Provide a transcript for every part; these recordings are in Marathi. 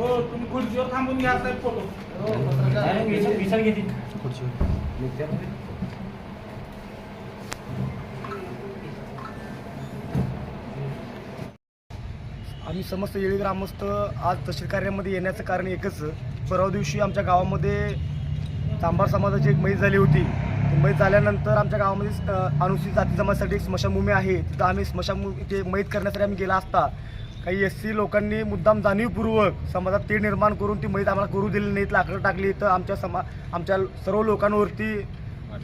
हो तुम्ही खुर्चीवर थांबून घ्या साहेब फोटो. विचार आम्ही समस्त येळी ग्रामस्थ आज तहसील कार्यामध्ये येण्याचं कारण एकच परवा दिवशी आमच्या गावामध्ये चांभार समाजाची एक मैत झाली होती. मैत झाल्यानंतर आमच्या गावामध्ये अनुसूचित जाती जमातीसाठी एक स्मशानभूमी आहे. तिथं आम्ही स्मशानभूमी ते मैत करण्यासाठी आम्ही गेला असता. काही एस सी लोकांनी मुद्दाम जाणीवपूर्वक समाजात तीड निर्माण करून ती मैत आम्हाला करू दिली नाहीत लाकडं टाकली. तर आमच्या समा आमच्या सर्व लोकांवरती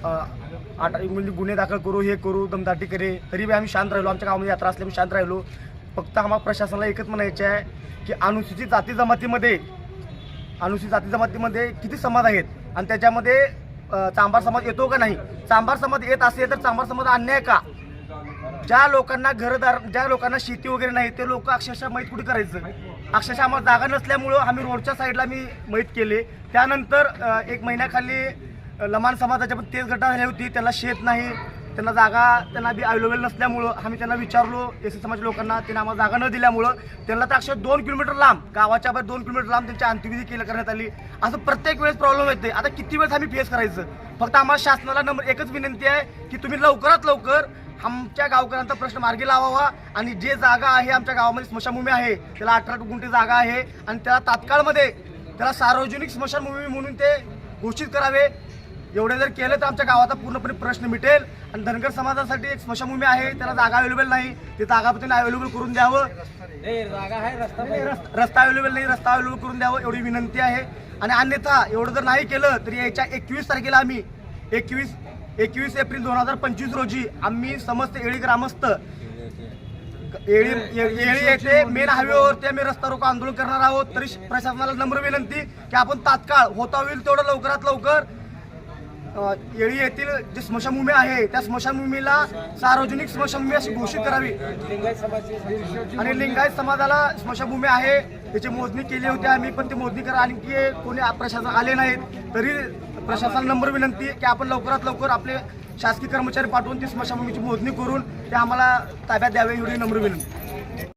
आठ म्हणजे गुन्हे दाखल करू हे करू दमदाटी करे. तरी बी आम्ही शांत राहिलो. आमच्या गावामध्ये यात्रा असल्यामुळे शांत राहिलो. फक्त आम्हाला प्रशासनाला एकच म्हणायचे आहे की अनुसूचित जाती जमातीमध्ये अनुसूचित जाती जमातीमध्ये किती समाज आहेत? आणि त्याच्यामध्ये चांभार समाज येतो का नाही? चांभार समाज येत असेल तर चांभार समाज अन्याय का? ज्या लोकांना घरदार ज्या लोकांना शेती वगैरे नाही ते लोक अक्षरशः मैत कुठे करायचं? अक्षरशः आम्हाला जागा नसल्यामुळं आम्ही रोडच्या साईडला मी मैत केले. त्यानंतर एक महिन्याखाली लमान समाजाच्या पण तेच गटा झाली होती. त्याला शेत नाही त्यांना जागा त्यांना बी अवेलेबल नसल्यामुळं आम्ही त्यांना विचारलो एस सी समाज लोकांना. त्यांना आम्हाला जागा न दिल्यामुळं त्यांना तर अक्षर दोन किलोमीटर लांब गावाच्या बाहेर दोन किलोमीटर लांब त्यांची अंत्यविधी केलं करण्यात आली. असं प्रत्येक वेळेस प्रॉब्लेम येते आता किती वेळेस आम्ही फेस करायचं? फक्त आम्हाला शासनाला नंबर एकच विनंती आहे की तुम्ही लवकरात लवकर आमच्या गावकऱ्यांचा प्रश्न मार्गी लावावा आणि जे जागा आहे आमच्या गावामध्ये स्मशानभूमी आहे त्याला अठरा गुंठे जागा आहे आणि त्याला तात्काळमध्ये त्याला सार्वजनिक स्मशानभूमी म्हणून ते घोषित करावे. एवढे जर केलं तर आमच्या गावाचा पूर्णपणे प्रश्न मिटेल आणि धनगर समाजासाठी एक स्मशानभूमी आहे त्याला जागा अवेलेबल नाही. ते जागा त्यांना अवेलेबल करून द्यावं. रस्ता अवेलेबल नाही रस्ता अवेलेबल करून द्यावं एवढी विनंती आहे. आणि अन्यथा एवढं जर नाही केलं तर याच्या एकवीस तारखेला आम्ही एकवीस एकवीस एप्रिल दोन हजार पंचवीस रोजी आम्ही समस्त येळी ग्रामस्थ येळी ये- येळी येथे मेन हायवेवरती आम्ही रस्ता रोको आंदोलन करणार आहोत. तरी प्रशासनाला नम्र विनंती की आपण तात्काळ होता होईल तेवढं लवकरात लवकर येळी येथील जी स्मशानभूमी आहे त्या स्मशानभूमीला सार्वजनिक स्मशानभूमी अशी घोषित करावी. आणि लिंगायत समाजाला स्मशानभूमी आहे त्याची मोजणी केली होती आम्ही पण ती मोजणी करा आणखी कोणी प्रशासन आले नाहीत तरी प्रशासन नंबर विनंती की आपण लवकरात लवकर आपले शासकीय कर्मचारी पाठवून ती स्मशानभूमीची मोजणी करून ते आम्हाला ताब्यात द्यावे एवढी नम्र विनंती.